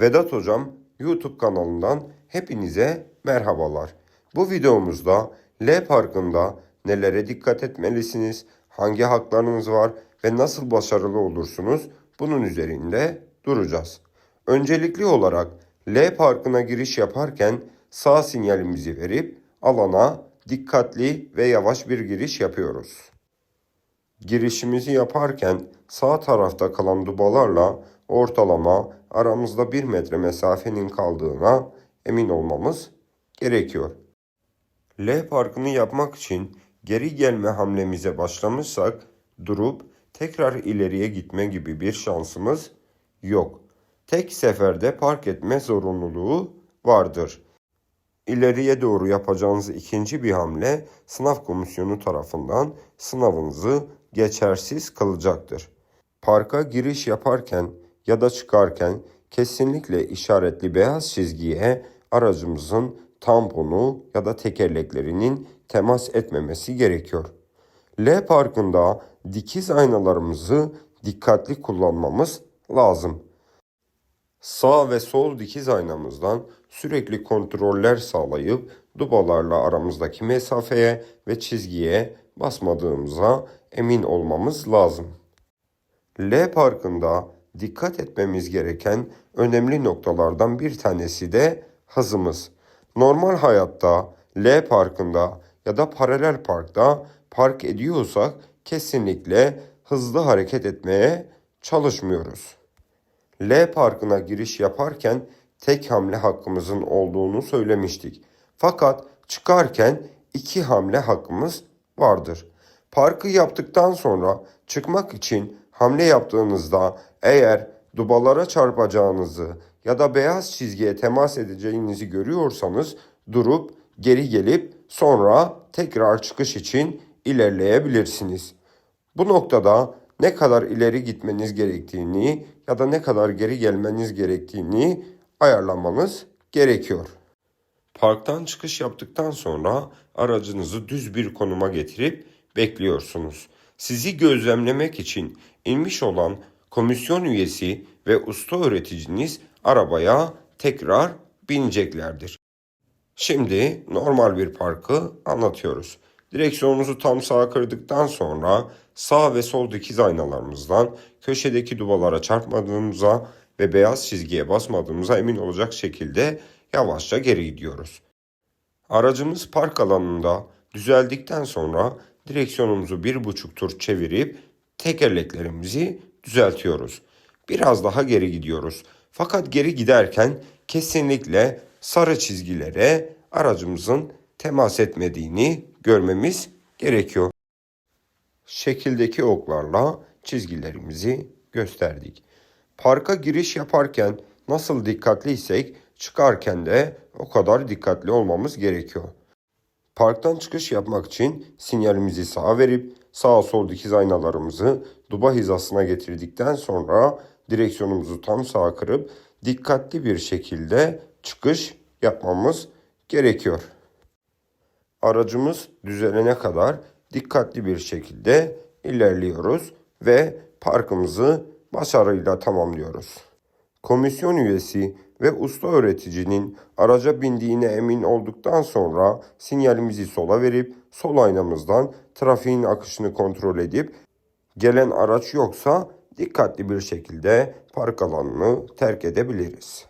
Vedat Hocam YouTube kanalından hepinize merhabalar. Bu videomuzda L Parkı'nda nelere dikkat etmelisiniz, hangi haklarınız var ve nasıl başarılı olursunuz bunun üzerinde duracağız. Öncelikli olarak L Parkı'na giriş yaparken sağ sinyalimizi verip alana dikkatli ve yavaş bir giriş yapıyoruz. Girişimizi yaparken sağ tarafta kalan dubalarla ortalama aramızda 1 metre mesafenin kaldığına emin olmamız gerekiyor. L parkını yapmak için geri gelme hamlemize başlamışsak durup tekrar ileriye gitme gibi bir şansımız yok. Tek seferde park etme zorunluluğu vardır. İleriye doğru yapacağınız ikinci bir hamle sınav komisyonu tarafından sınavınızı geçersiz kılacaktır. Parka giriş yaparken ya da çıkarken kesinlikle işaretli beyaz çizgiye aracımızın tamponu ya da tekerleklerinin temas etmemesi gerekiyor. L parkında dikiz aynalarımızı dikkatli kullanmamız lazım. Sağ ve sol dikiz aynamızdan sürekli kontroller sağlayıp dubalarla aramızdaki mesafeye ve çizgiye basmadığımıza emin olmamız lazım. L parkında dikkat etmemiz gereken önemli noktalardan bir tanesi de hızımız. Normal hayatta L parkında ya da paralel parkta park ediyorsak kesinlikle hızlı hareket etmeye çalışmıyoruz. L parkına giriş yaparken tek hamle hakkımızın olduğunu söylemiştik. Fakat çıkarken iki hamle hakkımız vardır. Parkı yaptıktan sonra çıkmak için hamle yaptığınızda eğer dubalara çarpacağınızı ya da beyaz çizgiye temas edeceğinizi görüyorsanız durup geri gelip sonra tekrar çıkış için ilerleyebilirsiniz. Bu noktada ne kadar ileri gitmeniz gerektiğini ya da ne kadar geri gelmeniz gerektiğini ayarlamanız gerekiyor. Parktan çıkış yaptıktan sonra aracınızı düz bir konuma getirip bekliyorsunuz. Sizi gözlemlemek için inmiş olan komisyon üyesi ve usta öğreticiniz arabaya tekrar bineceklerdir. Şimdi normal bir parkı anlatıyoruz. Direksiyonumuzu tam sağa kırdıktan sonra sağ ve sol dikiz aynalarımızdan köşedeki dubalara çarpmadığımıza ve beyaz çizgiye basmadığımıza emin olacak şekilde yavaşça geri gidiyoruz. Aracımız park alanında düzeldikten sonra direksiyonumuzu bir buçuk tur çevirip tekerleklerimizi düzeltiyoruz. Biraz daha geri gidiyoruz. Fakat geri giderken kesinlikle sarı çizgilere aracımızın temas etmediğini görmemiz gerekiyor. Şekildeki oklarla çizgilerimizi gösterdik. Parka giriş yaparken nasıl dikkatliysek çıkarken de o kadar dikkatli olmamız gerekiyor. Parktan çıkış yapmak için sinyalimizi sağa verip sağ sol dikiz aynalarımızı duba hizasına getirdikten sonra direksiyonumuzu tam sağa kırıp dikkatli bir şekilde çıkış yapmamız gerekiyor. Aracımız düzelene kadar dikkatli bir şekilde ilerliyoruz ve parkımızı başarıyla tamamlıyoruz. Komisyon üyesi ve usta öğreticinin araca bindiğine emin olduktan sonra sinyalimizi sola verip sol aynamızdan trafiğin akışını kontrol edip gelen araç yoksa dikkatli bir şekilde park alanını terk edebiliriz.